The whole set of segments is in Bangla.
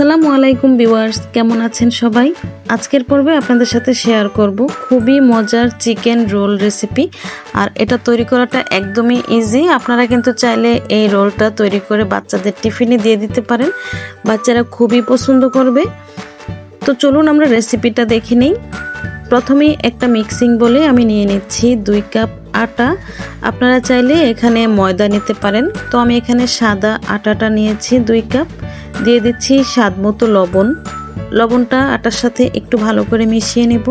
আসসালামু আলাইকুম ভিউয়ার্স, কেমন আছেন সবাই? আজকের পর্বে আপনাদের সাথে শেয়ার করব খুবই মজার চিকেন রোল রেসিপি। আর এটা তৈরি করাটা একদমই ইজি আপনারা কিন্তু চাইলে এই রোলটা তৈরি করে বাচ্চাদের টিফিনে দিয়ে দিতে পারেন। বাচ্চারা খুবই পছন্দ করবে। তো চলুন আমরা রেসিপিটা দেখে নিই। প্রথমেই একটা মিক্সিং বলে আমি নিয়ে নিচ্ছি দুই কাপ আটা। আপনারা চাইলে এখানে ময়দা নিতে পারেন। তো আমি এখানে সাদা আটাটা নিয়েছি দুই কাপ। দিয়ে দিচ্ছি স্বাদ মতো লবণ। লবণটা আটার সাথে একটু ভালো করে মিশিয়ে নেব।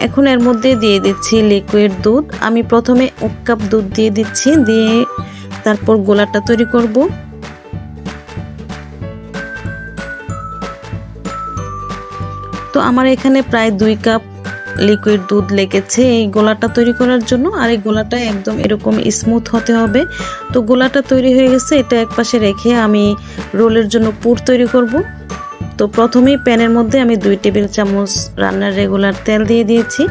এখন এর মধ্যে দিয়ে দিচ্ছি লিকুইড দুধ। আমি প্রথমে এক কাপ দুধ দিয়ে দিচ্ছি। দিয়ে তারপর গোলাটা তৈরি করব। তো আমার এখানে প্রায় দুই কাপ লিকুইড দুধ লেগেছে এই গোলাটা তৈরি করার জন্য। আর এই গোলাটা একদম এরকম স্মুথ হতে হবে। তো গোলাটা তৈরি হয়ে গেছে, এটা এক পাশে রেখে আমি রোলের জন্য পুর তৈরি করব। তো প্রথমেই প্যানের মধ্যে আমি দুই টেবিল চামচ রান্নার রেগুলার তেল দিয়ে দিয়েছি।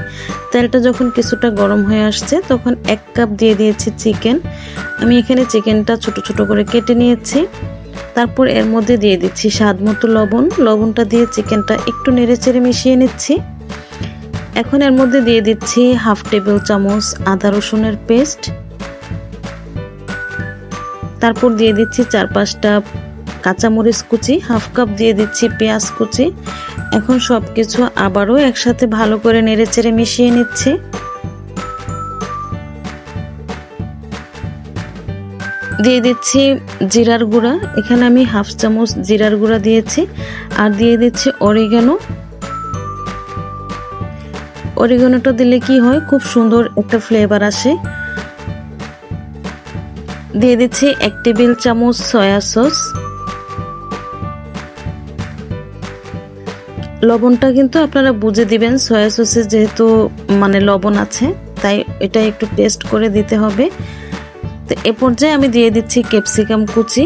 তেলটা যখন কিছুটা গরম হয়ে আসছে, তখন এক কাপ দিয়ে দিয়েছি চিকেন আমি এখানে চিকেনটা ছোট ছোট করে কেটে নিয়েছি। তারপর এর মধ্যে দিয়ে দিচ্ছি স্বাদ মতো লবণ। লবণটা দিয়ে চিকেনটা একটু নেড়ে চেড়ে মিশিয়ে নিচ্ছি। এখন এর মধ্যে দিয়ে দিচ্ছি হাফ টেবিল চামচ আদা রসুনের পেস্ট। তারপর দিয়ে দিচ্ছি চার পাঁচটা কাঁচামরিচ কুচি, হাফ কাপ দিয়ে দিচ্ছি পেঁয়াজ কুচি। এখন সব কিছু আবারও একসাথে ভালো করে নেড়ে চেড়ে মিশিয়ে নিচ্ছি। দিয়ে দিচ্ছি জিরার গুঁড়া। এখানে আমি হাফ চামচ জিরার গুঁড়া দিয়েছি আর দিয়ে দিচ্ছি অরিগানো। অরিগানোটা দিলে কি হয়, খুব সুন্দর একটা ফ্লেভার আসে। দিয়ে দিচ্ছি এক টেবিল চামচ সয়া সস। লবণটা কিন্তু আপনারা বুঝে দিবেন, সয়া সসে যেহেতু মানে লবণ আছে, তাই এটা একটু টেস্ট করে দিতে হবে। তো এ পর্যায়ে আমি দিয়ে দিচ্ছি ক্যাপসিকাম কুচি।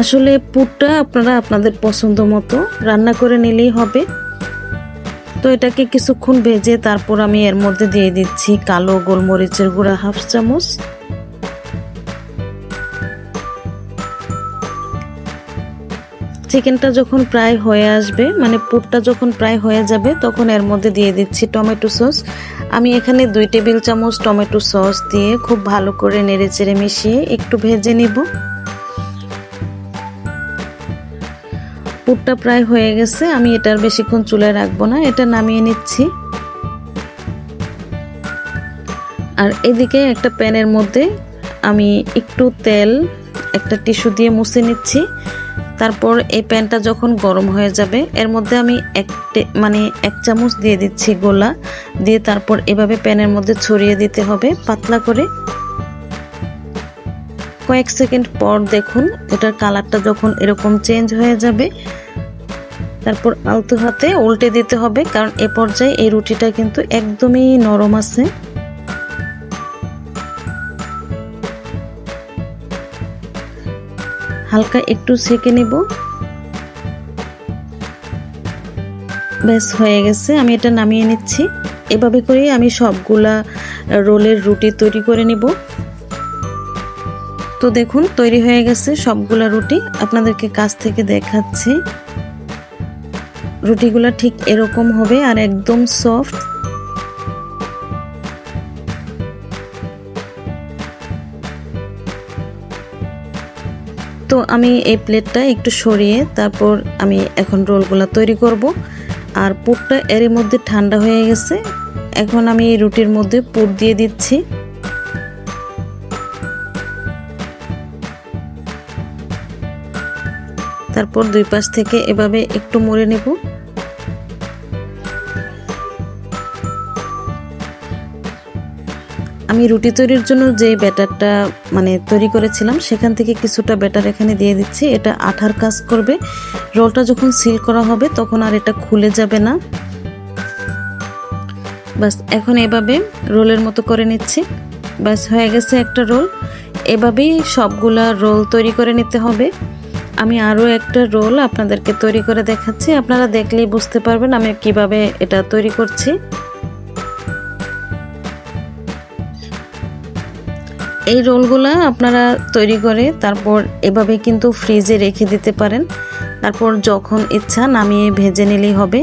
আসলে পুরটা আপনারা আপনাদের পছন্দ মতো রান্না করে নিলেই হবে। তো এটাকে কিছুক্ষণ ভেজে তারপর আমি এর মধ্যে দিয়ে দিচ্ছি কালো গোলমরিচের গুঁড়া হাফ চামচ। চিকেনটা যখন প্রায় হয়ে আসবে মানে পুরটা যখন প্রায় হয়ে যাবে, তখন এর মধ্যে দিয়ে দিচ্ছি টমেটো সস আমি এখানে দুই টেবিল চামচ টমেটো সস দিয়ে খুব ভালো করে নেড়ে চেড়ে মিশিয়ে একটু ভেজে নিব। পুরটা প্রায় হয়ে গেছে, আমি এটার বেশিক্ষণ চুলায় রাখব না, এটা নামিয়ে নিচ্ছি। আর এদিকে একটা প্যানের মধ্যে আমি একটু তেল, একটা টিস্যু দিয়ে মুছে নিচ্ছি। তারপর এই প্যানটা যখন গরম হয়ে যাবে, এর মধ্যে আমি এক মানে এক চামচ দিয়ে দিচ্ছি গোলা। দিয়ে তারপর এভাবে প্যানের মধ্যে ছড়িয়ে দিতে হবে পাতলা করে। কয়েক সেকেন্ড পর দেখুন, এটার কালারটা যখন এরকম চেঞ্জ হয়ে যাবে, তারপর আলতো হাতে উল্টে দিতে হবে, কারণ এ পর্যায়ে এই রুটিটা কিন্তু একদমই নরম আছে। হালকা একটু সেকে নেব। ব্যাস, হয়ে গেছে। আমি এটা নামিয়ে নিচ্ছি। এভাবে করেই আমি সবগুলা রোলের রুটি তৈরি করে নিব। তো দেখুন, তৈরি হয়ে গেছে সবগুলা রুটি। আপনাদেরকে কাছ থেকে দেখাচ্ছি। রুটিগুলা ঠিক এরকম হবে আর একদম সফট। তো আমি এই প্লেটটা একটু সরিয়ে তারপর আমি এখন রোলগুলো তৈরি করব। আর পুরটা এরই মধ্যে ঠান্ডা হয়ে গেছে। এখন আমি এই রুটির মধ্যে পুর দিয়ে দিচ্ছি। তারপর দুই পাশ থেকে এভাবে একটু মরে নেব। আমি রুটি তৈরির জন্য যে ব্যাটারটা মানে তৈরি করেছিলাম, সেখান থেকে কিছুটা ব্যাটার এখানে দিয়ে দিচ্ছি। এটা আঠার কাজ করবে। রোলটা যখন সিল করা হবে, তখন আর এটা খুলে যাবে না। বাস, এখন এভাবে রোলের মতো করে নিচ্ছি। বাস, হয়ে গেছে একটা রোল। এভাবেই সবগুলা রোল তৈরি করে নিতে হবে। আমি আরও একটা রোল আপনাদেরকে তৈরি করে দেখাচ্ছি। আপনারা দেখলেই বুঝতে পারবেন আমি কীভাবে এটা তৈরি করছি। এই রোলগুলো আপনারা তৈরি করে তারপর এভাবে কিন্তু ফ্রিজে রেখে দিতে পারেন। তারপর যখন ইচ্ছা নামিয়ে ভেজে নিলেই হবে।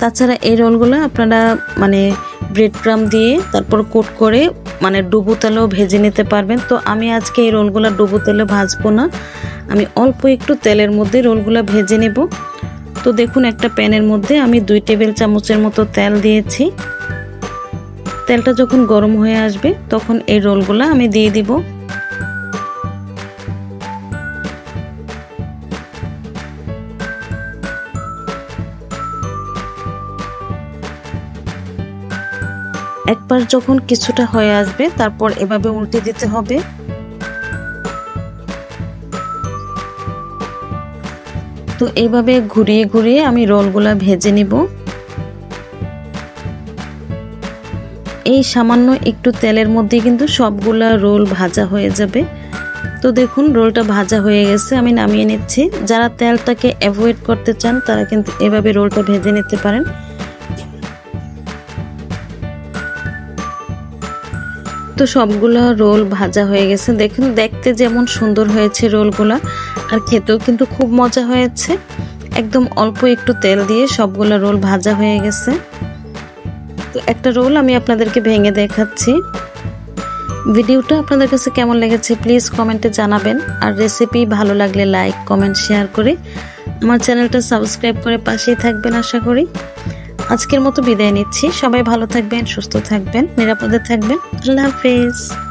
তাছাড়া এই রোলগুলো আপনারা মানে ব্রেড ক্রাম দিয়ে তারপর কোট করে মানে ডুবো তেলেও ভেজে নিতে পারবেন। তো আমি আজকে এই রোলগুলো ডুবো তেলে ভাজবো না। আমি অল্প একটু তেলের মধ্যে রোলগুলো ভেজে নেব। তো দেখুন একটা প্যানের মধ্যে আমি দুই টেবিল চামচের মতো তেল দিয়েছি। তেলটা যখন গরম হয়ে আসবে, তখন এই রোলগুলো আমি দিয়ে দিব। একবার যখন কিছুটা হয়ে আসবে, তারপর এভাবে উল্টে দিতে হবে। তো এভাবে ঘুরিয়ে ঘুরিয়ে আমি রোলগুলা ভেজে নিব। এই সামান্য একটু তেলের মধ্যে কিন্তু সবগুলা রোল ভাজা হয়ে যাবে। তো দেখুন, রোলটা ভাজা হয়ে গেছে, আমি নামিয়ে নিচ্ছি। যারা তেলটাকে অ্যাভয়েড করতে চান, তারা কিন্তু এভাবে রোলটা ভেজে নিতে পারেন। তো সবগুলো রোল ভাজা হয়ে গেছে। দেখুন, দেখতে যেমন সুন্দর হয়েছে রোলগুলা, আর খেতেও কিন্তু খুব মজা হয়েছে। একদম অল্প একটু তেল দিয়ে সবগুলো রোল ভাজা হয়ে গেছে। একটা রোল আমি আপনাদেরকে ভেঙে দেখাচ্ছি। ভিডিওটা আপনাদের কাছে কেমন লেগেছে প্লিজ কমেন্টে জানাবেন। আর রেসিপি ভালো লাগলে লাইক, কমেন্ট, শেয়ার করে আমার চ্যানেলটা সাবস্ক্রাইব করে পাশেই থাকবেন আশা করি। আজকের মতো বিদায় নিচ্ছি। সবাই ভালো থাকবেন, সুস্থ থাকবেন, নিরাপদে থাকবেন। আল্লাহ হাফেজ।